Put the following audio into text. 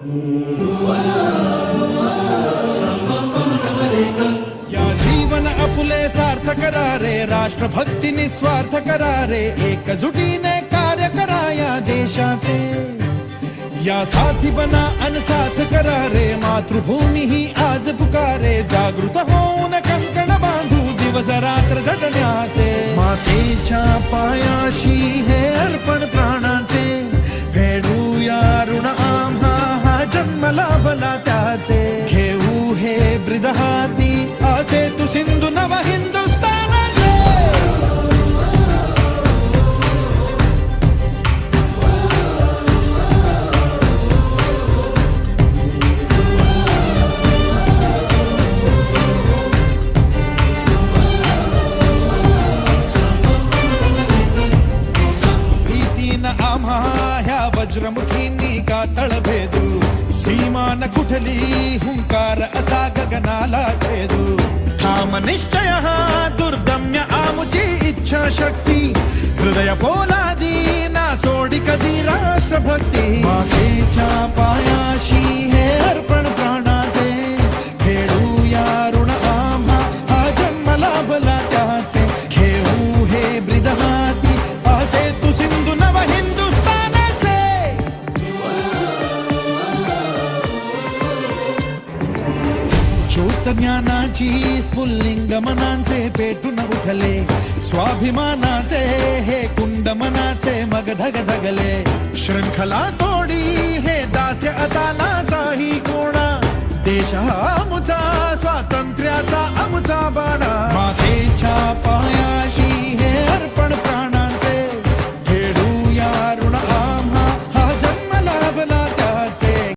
या जीवन आपुले सार्थ करा रे राष्ट्रभक्ती निस्वार्थ करा रे एकजुटीने कार्य करा या देशाचे. या साथी बना अनसाथ करा रे मातृभूमी ही आज पुकारे जागृत होऊन कंकण बांधू दिवस रात्र झटण्याचे मातेच्या पायाशी असे तू सिंधू नव हिंदुस्थानाचे भीतीन आम्हा ह्या वज्रमुखींनी का तळभेदू सीमान कुठली हुंकार असा गगनाला छेदू नाम निश्चय दुर्दम्य आमुची इच्छा शक्ती ज्ञानाची स्फुल्लिंग मनांचे पेटून उठले. स्वाभिमानाचे हे कुंड मनाचे मग धग धगले शृंखला तोडी हे दास्य आता नासाही कोणा. देश हा स्वातंत्र्याचा आमचा बाणा.